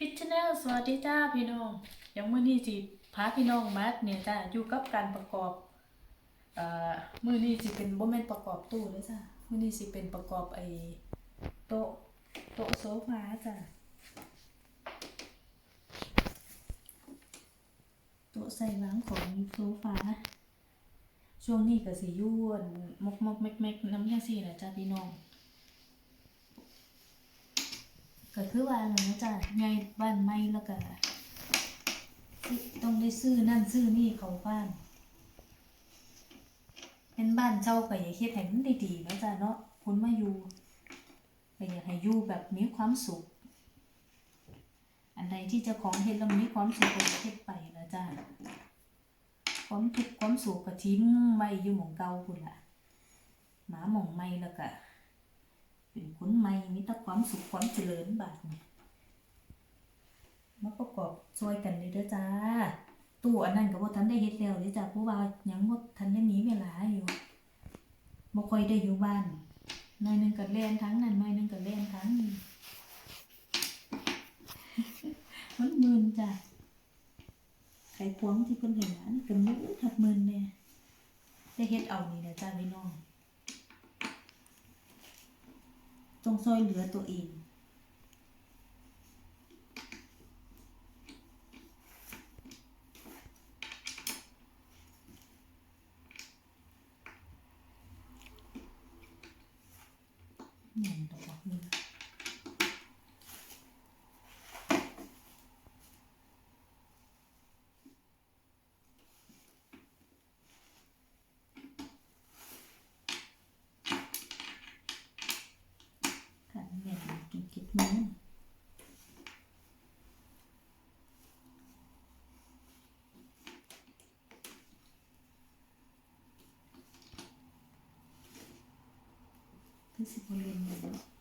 พิชแนลสวัสดีจ้าพี่น้องอย่างมื้อนี้สิพาพี่น้องมาเนี่ยจ้าอยู่กับการประกอบเอ่อมื้อนี้สิเป็นบ่แม่นประกอบตู้เด้อจ้ามื้อนี้สิเป็นประกอบไอ้โต๊ะโต๊ะโซฟาจ้าโต๊ะใส่วางของโซฟาช่วงนี้ก็สิยู่อั่นมกมกแมกน้ำจังซี่แหละจ้าพี่น้อง ก็คือว่าอะไรนะจ๊ะไงบ้านไม่แล้วก็ต้องได้ซื้อนั่นซื้อนี่เขาบ้านเป็นบ้านเช่าก็อย่าคิดให้มันดีๆนะจ๊ะเนาะคุณมาอยู่ก็อยากให้อยู่แบบมีความสุข อันใดที่เจ้าของเฮ็ดแล้วมีความสุขก็เฮ็ดไปนะจ๊ะความทุกข์ความสุขก็ทิ้งไว้อยู่หม่องเก่าพุ่นล่ะหมาหม่องไม่แล้วก็ เป็นคนใหม่มีแต่ความสุขความเจริญบาดนี่มาประกอบช่วยกันเลยเด้อจ้าตู้อันนั้นก็บ่ทันได้เฮ็ดแล้วเด้อจ้าเพราะว่ายังบ่ทันได้มีเวลาอยู่บ่ค่อยได้อยู่บ้านหน่อยนึงก็เล่นทั้งนั้นหน่อยนึงก็เล่นทั้งนี้มันมึนจ้ะไขควงที่เพิ่นเห็นอันนี้ก็มึนหักมึนแน่ได้เฮ็ดเอานี่นะจ้าพี่น้อง ต้องซอยเหลือตัวเองหนึ่งตัวหนึ่งขันแม่นกินคิดมือ คือสิบเ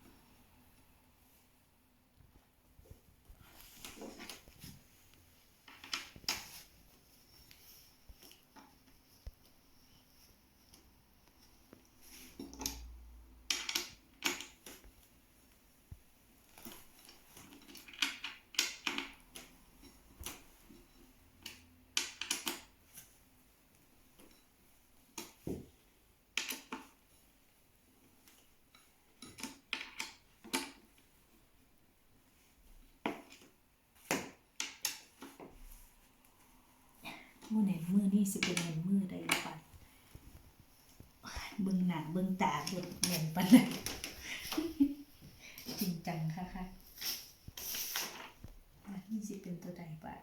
รียนอยู่เนาะมือไหนมือนี่สิเป็นเงินมือใดปันเบิ่งหน้าเบิ่งตาเบิ่งเหมือนปันเลยจริงจังค่ะค่ะนี่สิเป็นตัวใดปะ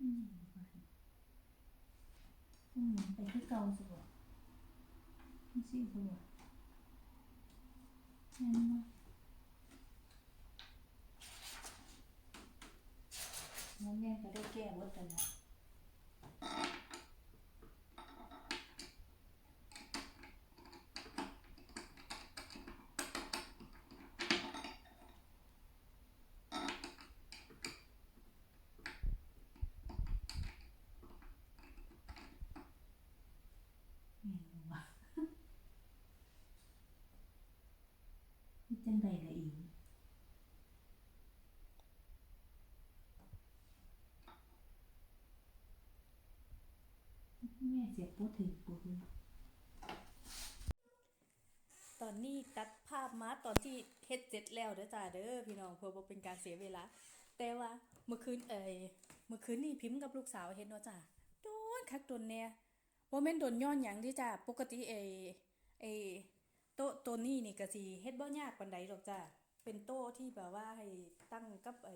อืมอืมไปที่เก่าสิบ่นี่สิสิบ่แมันแล้วแม่ก็ได้แก้วัดกันนะแม่นบ่วะเฮ็ด จังใดล่ะอิงแม่เสียบ่ถึงบ่คือตอนนี้ตัดภาพมาตอนที่เฮ็ดเสร็จแล้วเด้อจ้าเด้อพี่น้องเพื่อบ่เป็นการเสียเวลา แต่ว่าเมื่อคืนเอ่ยเมื่อคืนนี่พิมพ์กับลูกสาวเฮ็ดเนาะจ้าโดนคักโดนแน่บ่แม่นโดนย้อนหยังเดิจ้าปกติเอ้ไอ้โต๊ะตัวนี้นี่ก็สิเฮ็ดบ่ยากปานใดหรอกจ้าเป็นโต๊ะที่แบบว่าให้ตั้งกับไอ้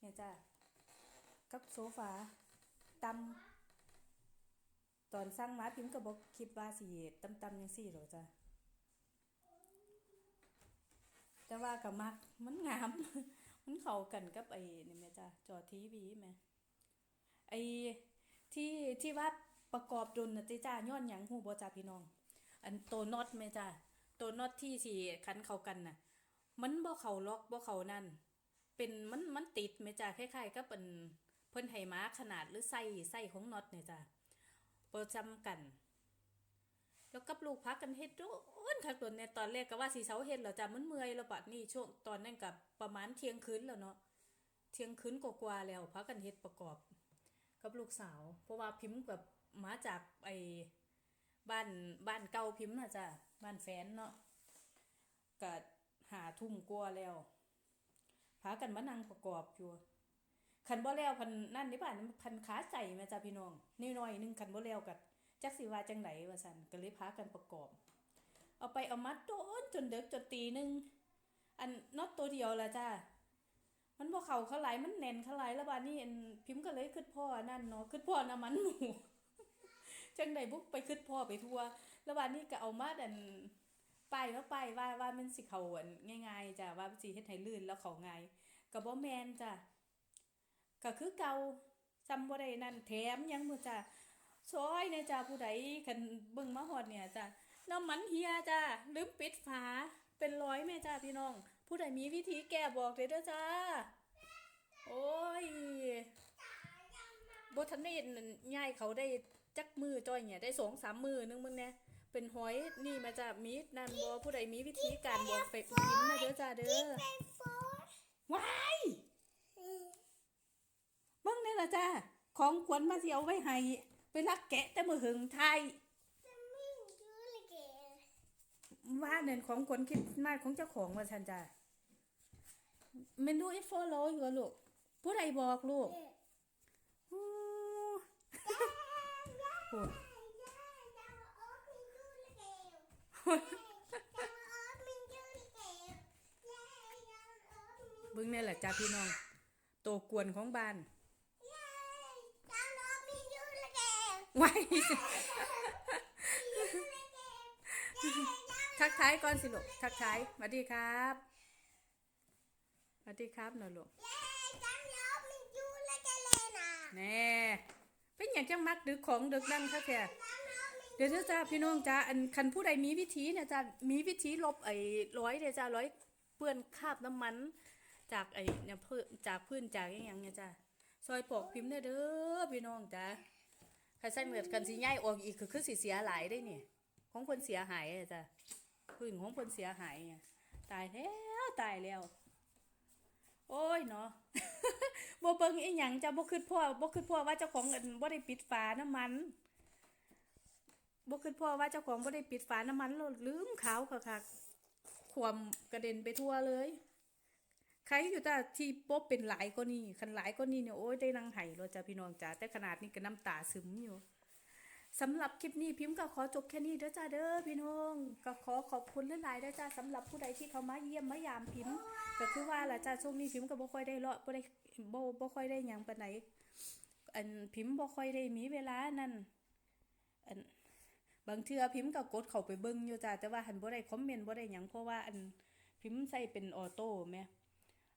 เนี่ยจ้ากับโซฟาตำตอนสร้างมาพิมพ์ก็บ่คิดว่าสิตำๆจังซี่หรอกจ้าแต่ว่าก็มักมันงาม มันเข้ากันกับไอ้นี่แม่จ้ะจอทีวีแม่ไอ้ที่ที่ว่าประกอบดนน่ะจ้าย้อนหยังฮูบ่จ้าพี่น้อง อันโตน็อตแม่จ้ะ ตัวน็อตที่สิคันเข้ากันน่ะ มันบ่เขาล็อกบ่เขานั่น เป็นมันมันติดแม่จ้ะคล้ายๆกับอันเพิ่นให้มาขนาดหรือไส้ไส้ของน็อตเนี่ยจ้ะบ่จำกัน แล้วกับลูกพักกันเฮ็ดโดนคักโดนในตอนแรกก็ว่าสิเสาเฮ็ดแล้วจ้ะมันเมื่อยแล้วบัดนี้ช่วงตอนนั้นก็ประมาณเที่ยงคืนแล้วเนาะเที่ยงคืนกว่าๆแล้วพักกันเฮ็ดประกอบ กับลูกสาว เพราะว่าพิมพ์แบบมาจากไอ้บ้านบ้านเก่าพิมพ์น่ะจ้ะ บ้านแฟนเนาะก็หาทุ่มกว่าแล้วพากันมานั่งประกอบอยู่คันบ่แล้วพันนั่นนี่บ้านพันขาใจแม่จ้ะพี่น้องน้อยหนึงคันบ่แล้วก็จักสิว่าจังไดว่าซั่นก็เลยพากันประกอบ เอาไปเอามาโดนจนเด็กจนตีหนึงอันน็อตตัวเดียวละจ้ามันบ่เข้าเขาไหลมันแน่นเขาไหลแล้วบาดนี้อันพิมพ์ก็เลยคิดพ่อนั่นเนาะคิดพ่อน้ำมันหมู จังไดบุกไปคิดพ่อไปทั่ว แล้วบาดนี้ก็เอามาดันไป้ายมาป้ายว่าว่ามันสิเขาอันง่ายๆจ้ะว่าสิเฮ็ดให้ลื่นแล้วเขาง่ายก็บ่แม่นจ้ะก็คือเก่าจำบ่ได้นั่นแถมยังบ่จ้ะซอยเนี่ยจ้ะผู้ใดคันเบิ่งมาฮอดเนี่ยจ้ะน้ำมันเฮียจ้าลืมปิดฝาเป็นร้อยแม่จ้าพี่น้อง ผู้ใดมีวิธีแก้บอกเลยเด้อจ้า โอ้ยบทันได้ย่ายเขาได้ จักมือจ้อยเนี่ยได้สองสามมือนึงมึงเนี่ยเป็นหอยนี่มาจ้ามีนั่นบอผู้ใดมีวิธีการบอกเฟกพิมพ์นะเด้อจ้าเด้อว้ายเบิ่งนี่ล่ะจ้าของขวัญมาสิเอาไว้ให้ไปรักแกะแต่มือหึงไทยว่าเนินของคนคิดมาของเจ้าของว่าฉันจ้ะเมนูอีโฟโลอยู่อะลูกผู้ใดบอกลูก อู้โอ้เบิ่งนี่แหละจ้าพี่น้อง โตกวนของบ้านไว้ทักทายก่อนสิลูกทักทายสวัสดีครับสวัสดีครับหน่อยลูกแน่ เป็นอย่างจังมักดึกของดึกนั่งค่ะแค่เดี๋ยวจ้าพี่น้องจ้าอันคันผู้ใดมีวิธีเนี่ยจ้ามีวิธีลบไอ้ร้อยเนี่ยจ้าร้อยเปื้อนคราบน้ำมัน จากไอ้เนี่ยเพื่อจากพื้นจากอย่างเนี่ยจ้าซอยปอกพิมพ์เนี่ยเด้อพี่น้องจ้าถ้าใส่เหมือนกันสิย้ายออกอีกคือสิเสียหลายได้เนี่ยของคนเสียหายอะจ้าพื้นของคนเสียหายตายแล้วตายแล้ว โอ้ยเนาะบ่เบิ่งอีหยังจ้ะบ่คิดพ่อบ่คิดพ่อว่าเจ้าของอันบ่ได้ปิดฝาน้ำมันบ่คิดพ่อว่าเจ้าของบ่ได้ปิดฝาน้ำมันแล้วลืมขาวคักๆความกระเด็นไปทั่วเลย ใครอยู่แต่ที่ป๊บเป็นหลายก็นี่คันหลายก็นี่เนี่ยโอ้ยได้นั่งไห้แล้วจ้ะพี่น้องจ้ะแต่ขนาดนี้ก็น้ำตาซึมอยู่ สำหรับคลิปนี้พิมพ์ก็ขอจบแค่นี้เด้อจ้าเด้อพี่น้องก็ขอขอบคุณหลายๆเด้อจ้าสำหรับผู้ใดที่เขามาเยี่ยมมายามพิมพ์ก็คือว่าล่ะจ้าช่วงนี้พิมพ์ก็บ่ค่อยได้เลาะบ่ได้บ่บ่ค่อยได้หยังปานใดอันพิมพ์บ่ค่อยได้มีเวลานั่นอันบางเทื่อพิมพ์ก็กดเข้าไปเบิ่งอยู่จ้าแต่ว่าหันบ่ได้คอมเมนต์บ่ได้หยังเพราะว่าอันพิมพ์ใส่เป็นออโต้แหม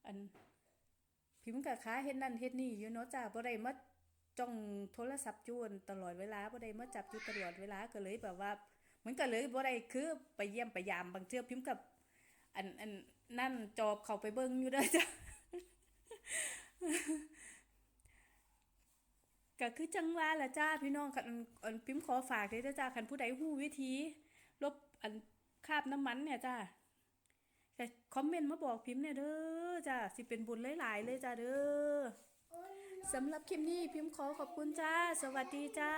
อันพิมพ์ก็ค้าเฮ็ดนั่นเฮ็ดนี่อยู่เนาะจ้าบ่ได้มา จ้องโทรศัพท์อยู่ตลอดเวลาบ่ได้มาจับอยู่ตลอดเวลาก็เลยแบบว่ามันก็เลยบ่ได้คือไปเยี่ยมไปยามบางเทื่อพิมพ์กับ อันอันนั่นจอบเขาไปเบิ่งอยู่เด้อจ้ะก็คือจังว่าละจ้าพี่น้องคันอันพิมพ์ขอฝากเลยเด้จ้าคันผู้ใดฮู้วิธีลบอันคาบน้ำมันเนี่ยจ้าแต่คอมเมนต์มาบอกพิมพ์เนี่ยเด้อจ้าสิเป็นบุญหลายๆเลยจ้าเด้อ สำหรับคลิปนี้พิมพ์ขอขอบคุณจ้า สวัสดีจ้า